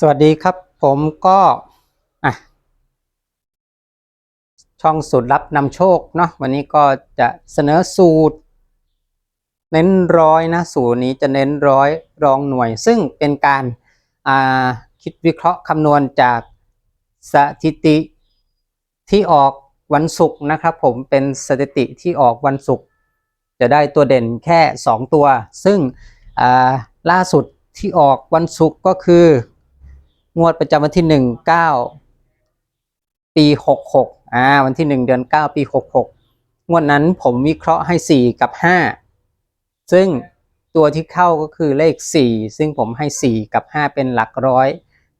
สวัสดีครับผมก็อะช่องสูตรลับนำโชคเนาะวันนี้ก็จะเสนอสูตร เน้นร้อยนะสูตรนี้จะเน้นร้อยรองหน่วย ซึ่งเป็นการอ่าคิดวิเคราะห์คำนวณจากสถิติที่ออกวันศุกร์นะครับผมเป็นสถิติที่ออกวันศุกร์จะได้ตัวเด่นแค่ 2 ตัว ซึ่งล่าสุดที่ออกวันศุกร์ก็คือ งวดประจำวันที่1 9ปี66อ่าวันที่1เดือน9ปี66งวดนั้นผมวิเคราะห์ให้4กับ5ซึ่งตัวที่เข้าก็คือเลข4ซึ่งผมให้4กับ5เป็นหลักร้อย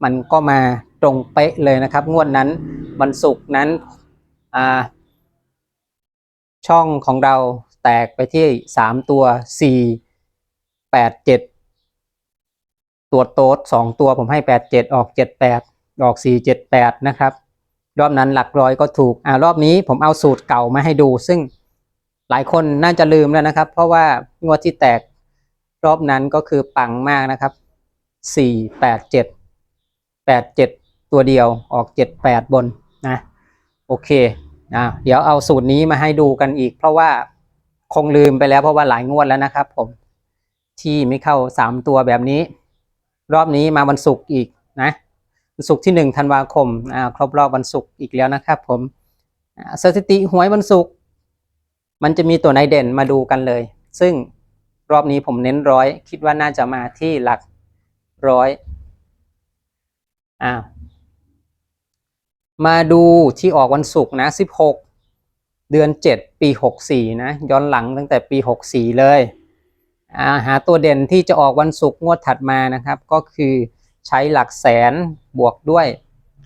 มันก็มาตรงเป๊ะเลยนะครับ งวดนั้นวันศุกร์นั้นอ่าช่องของเราแตกไปที่3ตัว4 8 7 ตัวโต๊ดสองตัวผมให้แปดเจ็ดออกเจ็ดแปดออกสี่เจ็ดแปดนะครับ รอบนั้นหลักร้อยก็ถูกอ่ารอบนี้ผมเอาสูตรเก่ามาให้ดู ซึ่งหลายคนน่าจะลืมแล้วนะครับ เพราะว่างวดที่แตกรอบนั้นก็คือปังมากนะครับสี่แปดเจ็ดแปดเจ็ดตัวเดียวออกเจ็ดแปดบนนะโอเคอ่าเดี๋ยวเอาสูตรนี้มาให้ดูกันอีก เพราะว่าคงลืมไปแล้วเพราะว่าหลายงวดแล้วนะครับผมที่ไม่เข้าสามตัวแบบนี้ รอบนี้มาวันศุกร์อีกนะวันศุกร์ที่หนึ่งธันวาคมอ่าครบรอบวันศุกร์อีกแล้วนะครับ ผมสถิติหวยวันศุกร์มันจะมีตัวไหนเด่นมาดูกันเลย ซึ่งรอบนี้ผมเน้นร้อยคิดว่าน่าจะมาที่หลักร้อยอ้าวมาดูที่ออกวันศุกร์นะ 16 เดือน 7 ปี 64 นะ ย้อนหลังตั้งแต่ปี 64 เลย หาตัวเด่นที่จะออกวันศุกร์งวดถัดมานะครับ ก็คือใช้หลักแสนบวกด้วย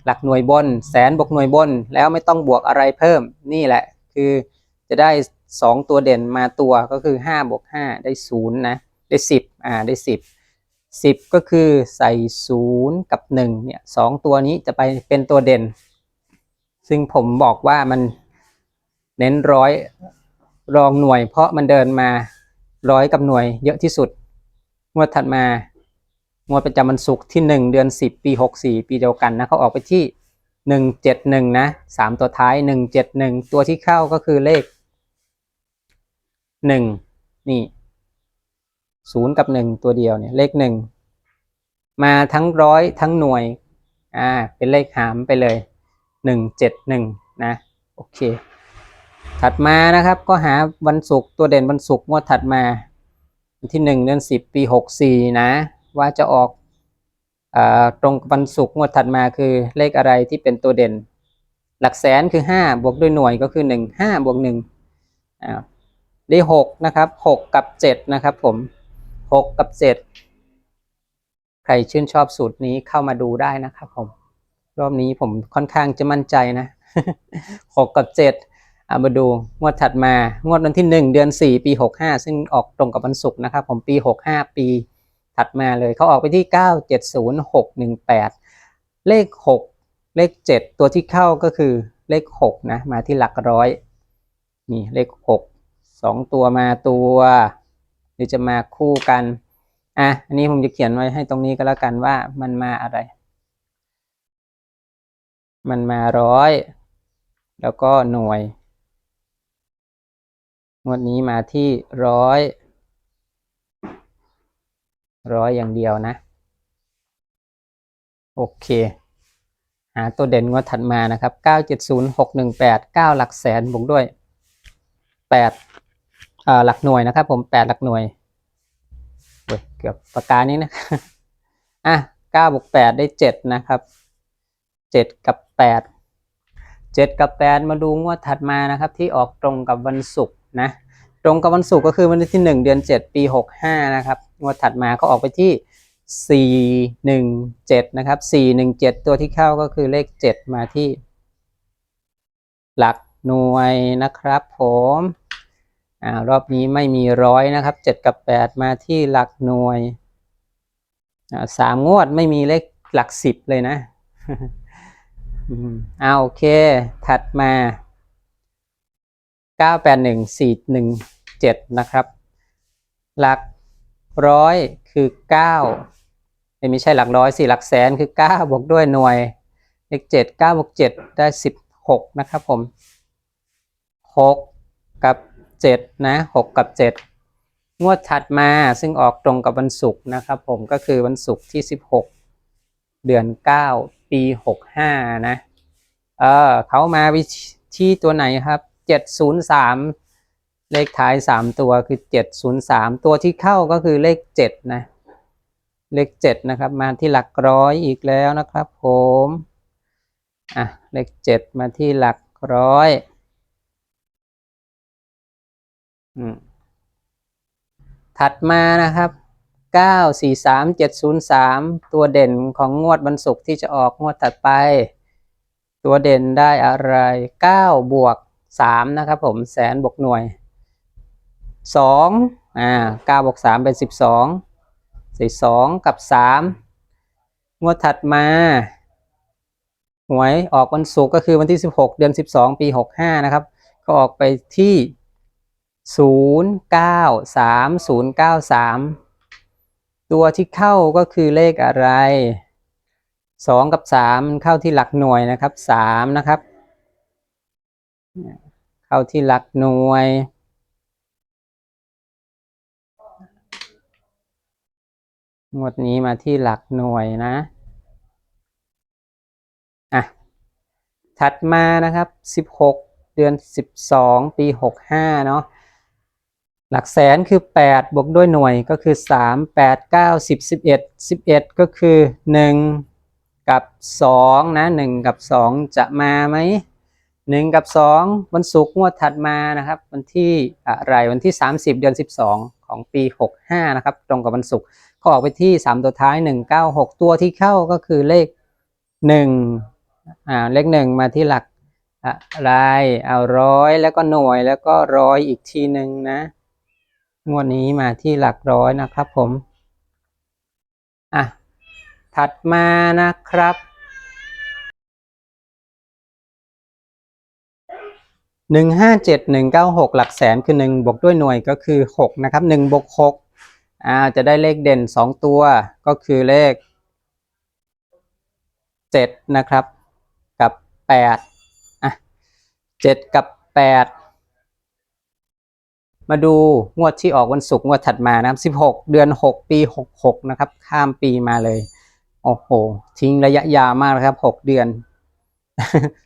หลักหน่วยบน แสนบวกหน่วยบน แล้วไม่ต้องบวกอะไรเพิ่มนี่แหละ คือจะได้ 2 ตัวเด่นมาตัวก็คือ5บวก5ได้0นะได้ 10อ่าได้ 10 10 ก็คือใส่ 0 กับ 1 เนี่ยสองตัวนี้จะไปเป็นตัวเด่น ซึ่งผมบอกว่ามันเน้นร้อยรองหน่วยเพราะมันเดินมา ร้อยกับหน่วยเยอะที่สุด งวดถัดมางวดประจำวันศุกร์ที่หนึ่งเดือนสิบปีหกสี่ปีเดียวกันนะเขาออกไปที่หนึ่งเจ็ดหนึ่งนะสามตัวท้ายหนึ่งเจ็ดหนึ่งตัวที่เข้าก็คือเลขหนึ่งนี่ศูนย์กับหนึ่งตัวเดียวเนี่ยเลขหนึ่งมาทั้งร้อยทั้งหน่วย อ่า เป็นเลขหามไปเลยหนึ่งเจ็ดหนึ่งนะ โอเค ถัดมานะครับก็หาวันศุกร์ตัวเด่นวันศุกร์งวดถัดมาที่หนึ่งเดือนสิบปีหกสี่นะ ว่าจะออกอตรงบวันศุกร์งวดถัดมาคือเลขอะไรที่เป็นตัวเด่น หลักแสนคือห้าบวกด้วยหน่วยก็คือหนึ่งห้าบวกหนึ่งอ่าได้หกนะครับหกกับเจ็ดนะครับผมหกกับเจ็ดใครชื่นชอบสูตรนี้เข้ามาดูได้นะครับผมรอบนี้ผมค่อนข้างจะมั่นใจนะหกกับเจ็ด เอามาดูงวดถัดมางวดวันที่ 1 เดือน 4 ปี 65 ซึ่งออกตรงกับวันศุกร์นะครับ ผมปี 65 ปีถัดมาเลยเขาออกไปที่ 970618 เลข 6 เลข 7 ตัวที่เข้าก็คือเลข 6 นะ มาที่หลักร้อย นี่เลข 6 2 ตัวมาตัว หรือจะมาคู่กันอะอันนี้ผมจะเขียนไว้ให้ตรงนี้ก็แล้วกันว่ามันมาอะไร มันมาร้อย แล้วก็หน่วย งวดนี้มาที่ร้อยร้อยอย่างเดียวนะ โอเค หาตัวเด่นงวดถัดมานะครับเก้าเจ็ดศูนย์หกหนึ่งแปดเก้าหลักแสนบวกด้วยแปดอ่าหลักหน่วยนะครับ ผมแปดหลักหน่วยเว้ยเกือบปากกานี้นะอะเก้าบวกแปดได้เจ็ดนะครับเจ็ดกับแปดเจ็ดกับแปดมาดูงวดถัดมานะครับ ที่ออกตรงกับวันศุกร์ นะตรงกับวันศุกร์ก็คือวันที่หนึ่งเดือนเจ็ดปีหกห้านะครับงวดถัดมาก็ออกไปที่สี่หนึ่งเจ็ดนะครับสี่หนึ่งเจ็ดตัวที่เข้าก็คือเลขเจ็ดมาที่ หลักหน่วยนะครับผมอ่ารอบนี้ไม่มีร้อยนะครับเจ็ดกับแปดมาที่หลักหน่วยอ่าสามงวดไม่มีเลขหลักสิบเลยนะอืมเอาโอเค ถัดมา 981417 นะครับ หลักร้อยคือ9เอ้ยไม่ใช่หลักร้อยสี่หลักแสนคือเก้าบวกด้วยหน่วยเลขเก้าบวกเจ็ดได้สิบหกนะครับผมหกกับเจ็ดนะหกกับเจ็ดงวดถัดมาซึ่งออกตรงกับวันศุกร์นะครับผมก็คือวันศุกร์ที่สิบหกเดือนเก้าปีหกห้านะ เออเขามาวิที่ตัวไหนครับ เจ็ดศูนย์สามเลขท้ายสามตัวคือเจ็ดศูนย์สามตัวที่เข้าก็คือเลขเจ็ดนะ เลขเจ็ดนะครับมาที่หลักร้อยอีกแล้วนะครับผมอะเลขเจ็ดมาที่หลักร้อยอืมถัดมานะครับเก้าสี่สามเจ็ดศูนย์สามตัวเด่นของงวดวันศุกร์ที่จะออกงวดถัดไป ตัวเด่นได้อะไรเก้าบวก สามนะครับผมแสนบวกหน่วยสองอ่าเก้าบวกสามเป็นสิบสองสี่สองกับสามงวดถัดมา หวยออกวันศุกร์ก็คือวันที่16เดือน12ปี65นะครับ ก็ออกไปที่093093ตัวที่เข้าก็คือเลขอะไร2กับ3มันเข้าที่หลักหน่วยนะครับ3นะครับ เข้าที่หลักหน่วย งวดนี้มาที่หลักหน่วยนะอะถัดมานะครับ 16 เดือน 12 ปี 65 เนาะหลักแสนคือ 8 บวกด้วยหน่วยก็คือ 3 8 9 10 11 11 ก็คือ 1 กับ 2 นะ 1 กับ 2 จะมาไหม 1กับ2วันศุกร์งวดถัดมานะครับ วันที่อะไรวันที่ 30 เดือน 12 ของปี 65 นะครับ ตรงกับวันศุกร์ก็ออกไปที่ 3 ตัวท้าย 196 ตัวที่เข้าก็คือเลข1อ่าเลขหนึ่งมาที่หลักอะไรเอาร้อยแล้วก็หน่วยแล้วก็ร้อยอีกทีหนึ่งนะ งวดนี้มาที่หลักร้อยนะครับผมอะถัดมานะครับ หนึ่งห้าเจ็ดหนึ่งเก้าหกหลักแสนคือหนึ่งบวกด้วยหน่วยก็คือหกนะครับหนึ่งบวกหกอ่าจะได้เลขเด่นสองตัวก็คือเลขเจ็ดนะครับ กับแปดอะเจ็ดกับแปดมาดูงวดที่ออกวันศุกร์งวดถัดมานะครับสิบหกเดือนหกปีหกหกนะครับ ข้ามปีมาเลย โอ้โห ทิ้งระยะยาวมากนะครับหกเดือน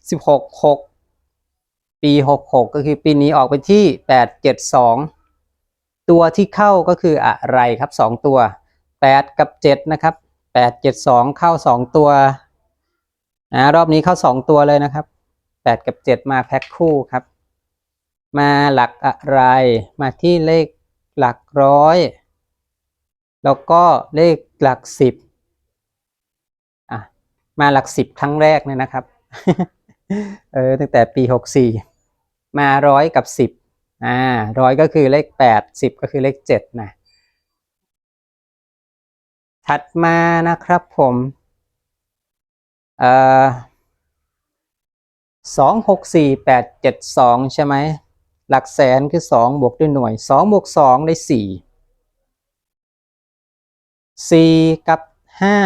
สิบหกหก ปีหกหกก็คือปีนี้ออกไปที่แปดเจ็ดสองตัวที่เข้าก็คืออะไรครับสองตัวแปดกับเจ็ดนะครับแปดเจ็ดสองเข้าสองตัวอ่ารอบนี้เข้าสองตัวเลยนะครับแปดกับเจ็ดมาแพ็คคู่ครับ มาหลักอะไร มาที่เลขหลักร้อย แล้วก็เลขหลักสิบอะมาหลักสิบครั้งแรกเนี่ยนะครับเออตั้งแต่ปีหกสี่ มาร้อยกับสิบอ่าร้อยก็คือเลขแปดสิบก็คือเลขเจ็ดนะถัดมานะครับผมเอ่อสองหกสี่แปดเจ็ดสองใช่ไหมหลักแสนคือสองบวกด้วยหน่วยสองบวกสองได้สี่สี่กับห้า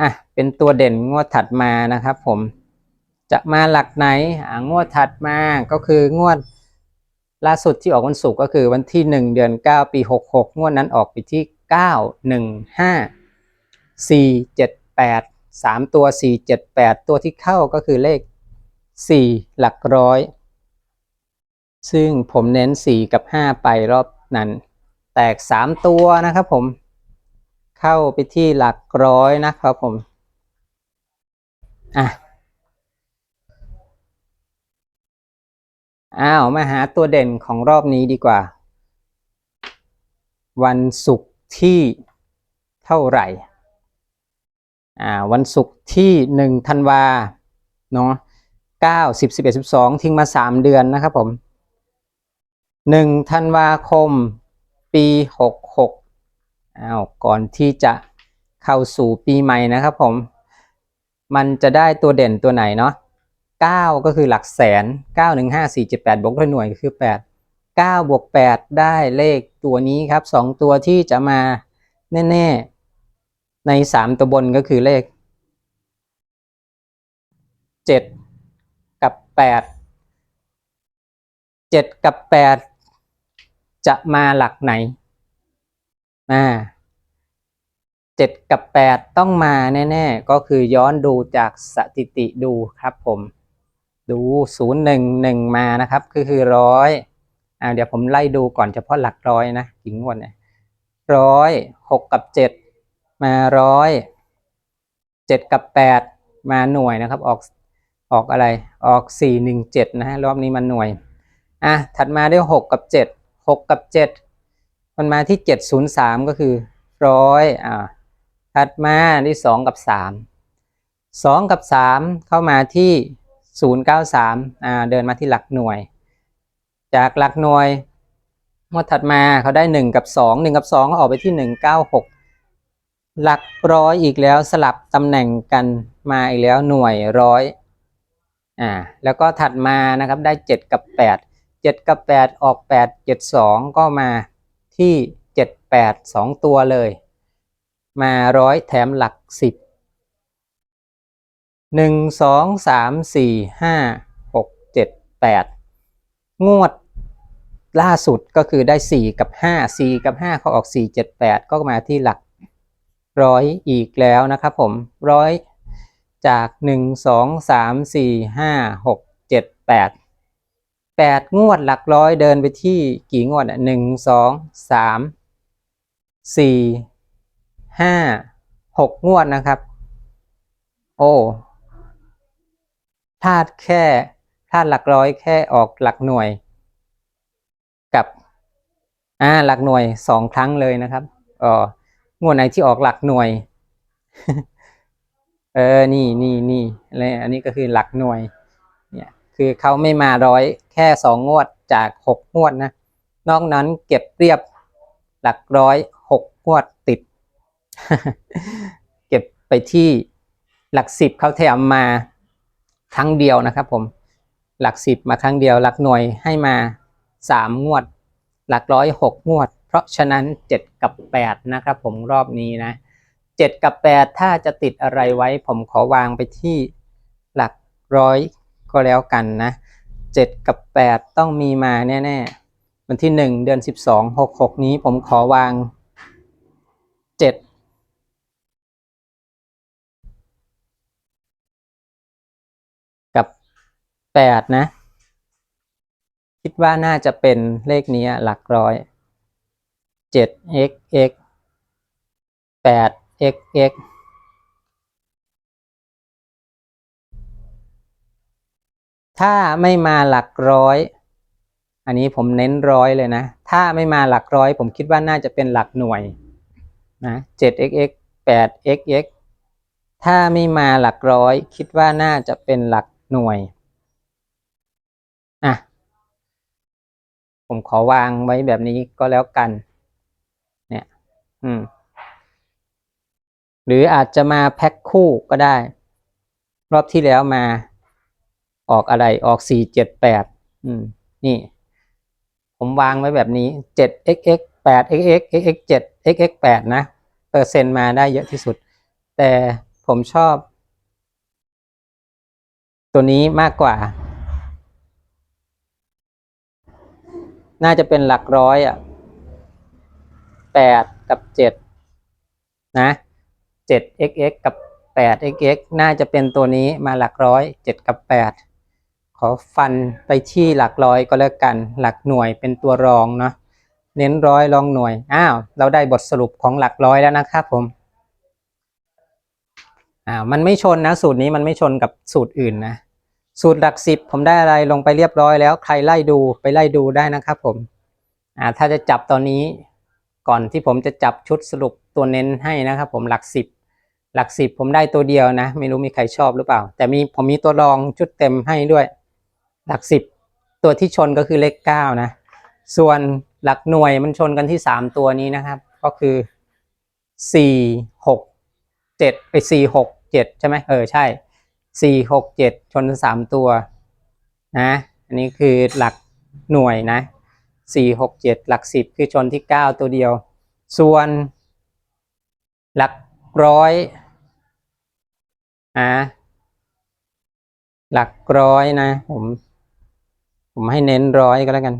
อะเป็นตัวเด่นงวดถัดมานะครับผม จะมาหลักไหนอ่างวดถัดมาก็คืองวดล่าสุดที่ออกวันศุกร์ก็คือวันที่หนึ่งเดือนเก้าปีหกหกงวดนั้นออกไปที่เก้าหนึ่งห้าสี่เจ็ดแปดสามตัวสี่เจ็ดแปดตัวที่เข้าก็คือเลขสี่หลักร้อย ซึ่งผมเน้นสี่กับห้าไปรอบนั้น แตกสามตัวนะครับผมเข้าไปที่หลักร้อยนะครับผม อะ อ้าวมาหาตัวเด่นของรอบนี้ดีกว่า วันศุกร์ที่เท่าไหร่อ่าวันศุกร์ที่หนึ่งธันวาเนาะเก้าสิบสิบเอ็ดสิบสองทิ้งมาสามเดือนนะครับผมหนึ่งธันวาคม ปีหกหกอ้าวก่อนที่จะเข้าสู่ปีใหม่นะครับผม มันจะได้ตัวเด่นตัวไหนเนาะ เก้าก็คือหลักแสนเก้าหนึ่งห้าสี่เจ็ดแปดบวกด้วยหน่วยก็คือแปดเก้าบวกแปดได้เลขตัวนี้ครับสองตัวที่จะมาแน่ ๆ ในสามตัวบนก็คือเลขเจ็ดกับแปดเจ็ดกับแปดจะมาหลักไหนอ่าเจ็ดกับแปดต้องมาแน่ ๆ ก็คือย้อนดูจากสถิติดูครับผม ดูศูนย์หนึ่งหนึ่งมานะครับ ก็คือร้อยอ่าเดี๋ยวผมไล่ดูก่อนเฉพาะหลักร้อยนะกี่งวดเนี่ยร้อยหกกับเจ็ดมาร้อยเจ็ดกับแปดมาหน่วยนะครับ ออกออกอะไรออกสี่หนึ่งเจ็ดนะฮะรอบนี้มันหน่วยอะถัดมาได้หกกับเจ็ดหกกับเจ็ดมันมาที่เจ็ดศูนย์สามก็คือร้อยอ่าถัดมาที่สองกับสามสองกับสามเข้ามาที่ ศูนย์เก้าสามอ่าเดินมาที่หลักหน่วย จากหลักหน่วยงวดถัดมาเขาได้หนึ่งกับสองหนึ่งกับสองก็ออกไปที่หนึ่งเก้าหลักร้อยอีกแล้วสลับตำแหน่งกันมาอีกแล้วหน่วยร้อยอ่าแล้วก็ถัดมานะครับได้เจ็ดกับแปดเจ็ดกับแปดออกแปดเจ็ดสองก็มาที่เจ็ดแปดสองตัวเลย มาร้อยแถมหลักสิบ หนึ่งสองสามสี่ห้าหกเจ็ดแปดงวดล่าสุดก็คือได้สี่กับห้าสี่กับห้าเขาออกสี่เจ็ดแปดก็มาที่หลักร้อยอีกแล้วนะครับผมร้อยจากหนึ่งสองสามสี่ห้าหกเจ็ดแปดแปดงวดหลักร้อยเดินไปที่กี่งวดอะหนึ่งสองสามสี่ห้าหกงวดนะครับ โอ้ พลาดแค่พลาดหลักร้อยแค่ออกหลักหน่วย กับอ่าหลักหน่วยสองครั้งเลยนะครับเอองวดไหนที่ออกหลักหน่วย เออนี่นี่นี่อะไรอันนี้ก็คือหลักหน่วย เนี่ย คือเขาไม่มาร้อยแค่สองงวดจากหกงวดนะนอกนั้นเก็บเรียบหลักร้อยหกงวดติด เก็บไปที่หลักสิบเขาแถมมา ครั้งเดียวนะครับผมหลักสิบมาครั้งเดียว หลักหน่วยให้มาสามงวด หลักร้อยหกงวด เพราะฉะนั้นเจ็ดกับแปดนะครับผมรอบนี้นะเจ็ดกับแปดถ้าจะติดอะไรไว้ ผมขอวางไปที่หลักร้อยก็แล้วกันนะเจ็ดกับแปดต้องมีมาแน่ๆวันที่หนึ่งเดือนสิบสองหกหกนี้ผมขอวางเจ็ด แปดนะ คิดว่าน่าจะเป็นเลขนี้หลักร้อยเจ็ด x x แปด x x ถ้าไม่มาหลักร้อย อันนี้ผมเน้นร้อยเลยนะ ถ้าไม่มาหลักร้อย ผมคิดว่าน่าจะเป็นหลักหน่วยนะเจ็ด x x แปด x x ถ้าไม่มาหลักร้อย คิดว่าน่าจะเป็นหลักหน่วย อะ ผมขอวางไว้แบบนี้ก็แล้วกัน เนี่ย อืม หรืออาจจะมาแพ็คคู่ก็ได้ รอบที่แล้วมา ออกอะไรออกสี่เจ็ดแปดอืม นี่ ผมวางไว้แบบนี้เจ็ด xx แปด xx xx เจ็ด xx แปดนะ เปอร์เซ็นต์มาได้เยอะที่สุด แต่ผมชอบ ตัวนี้มากกว่า น่าจะเป็นหลักร้อยอะแปดกับเจ็ดนะเจ็ด xx กับแปด xx น่าจะเป็นตัวนี้มาหลักร้อยเจ็ดกับแปดขอฟันไปที่หลักร้อยก็แล้วกัน หลักหน่วยเป็นตัวรองเนาะเน้นร้อยรองหน่วยอ้าวเราได้บทสรุปของหลักร้อยแล้วนะครับผมอ่ามันไม่ชนนะ สูตรนี้มันไม่ชนกับสูตรอื่นนะ สูตรหลักสิบผมได้อะไรลงไปเรียบร้อยแล้วใครไล่ดูไปไล่ดูได้นะครับผมอ่าถ้าจะจับตอนนี้ก่อนที่ผมจะจับชุดสรุปตัวเน้นให้นะครับผมหลักสิบหลักสิบผมได้ตัวเดียวนะ ไม่รู้มีใครชอบหรือเปล่า แต่มีผมมีตัวรองชุดเต็มให้ด้วย หลักสิบตัวที่ชนก็คือเลขเก้านะ ส่วนหลักหน่วยมันชนกันที่สามตัวนี้นะครับ ก็คือสี่หกเจ็ดไปสี่หกเจ็ดใช่ไหมเออใช่ สี่หกเจ็ดชนสามตัวนะอันนี้คือหลักหน่วยนะสี่หกเจ็ดหลักสิบคือชนที่เก้าตัวเดียว ส่วนหลักร้อยอ่าหลักร้อยนะ ผม ผมให้เน้นร้อยก็แล้วกัน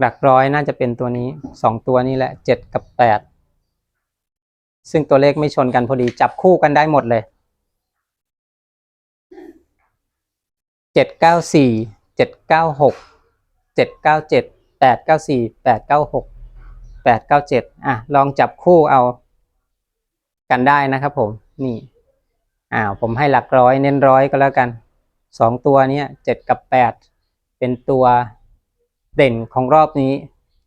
หลักร้อยน่าจะเป็นตัวนี้สองตัวนี้แหละเจ็ดกับแปด ซึ่งตัวเลขไม่ชนกันพอดีจับคู่กันได้หมดเลยเจ็ดเก้าสี่เจ็ดเก้าหกเจ็ดเก้าเจ็ดแปดเก้าสี่แปดเก้าหกแปดเก้าเจ็ดอะลองจับคู่เอากันได้นะครับผมนี่อ้าวผมให้หลักร้อยเน้นร้อยก็แล้วกันสองตัวเนี้ยเจ็ดกับแปดเป็นตัวเด่นของรอบนี้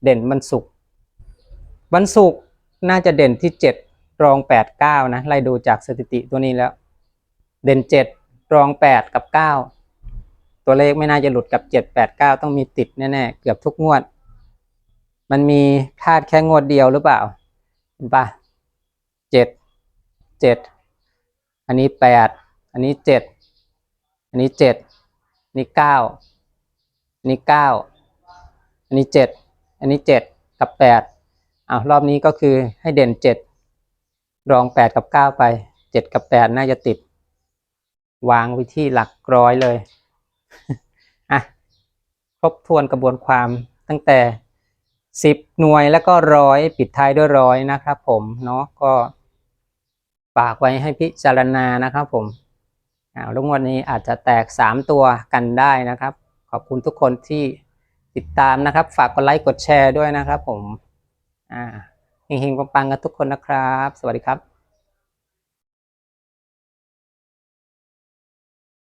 เด่นวันศุกร์วันศุกร์น่าจะเด่นที่เจ็ด รองแปดเก้านะไล่ดูจากสถิติตัวนี้แล้ว เด่นเจ็ดรองแปดกับเก้าตัวเลขไม่น่าจะหลุดกับเจ็ดแปดเก้าต้องมีติดแน่ๆเกือบทุกงวด มันมีพลาดแค่งวดเดียวหรือเปล่าเห็นปะเจ็ดเจ็ดอันนี้แปดอันนี้เจ็ดอันนี้เจ็ดนนี้เก้าอันนี้เก้าอันนี้เจ็ดอันนี้เจ็ดกับแปดอ้าวรอบนี้ก็คือให้เด่นเจ็ด รองแปดกับเก้าไปเจ็ดกับแปดน่าจะติด วางไว้ที่หลักร้อยเลยอะครบทวนกระบวนความตั้งแต่สิบหน่วยแล้วก็ร้อยปิดท้ายด้วยร้อยนะครับผมเนาะก็ฝากไว้ให้พิจารณานะครับผมอ่าลุงวันนี้อาจจะแตกสามตัวกันได้นะครับ ขอบคุณทุกคนที่ติดตามนะครับ ฝากกดไลค์กดแชร์ด้วยนะครับผมอ่า เฮงๆปังๆกันทุกคนนะครับ สวัสดีครับ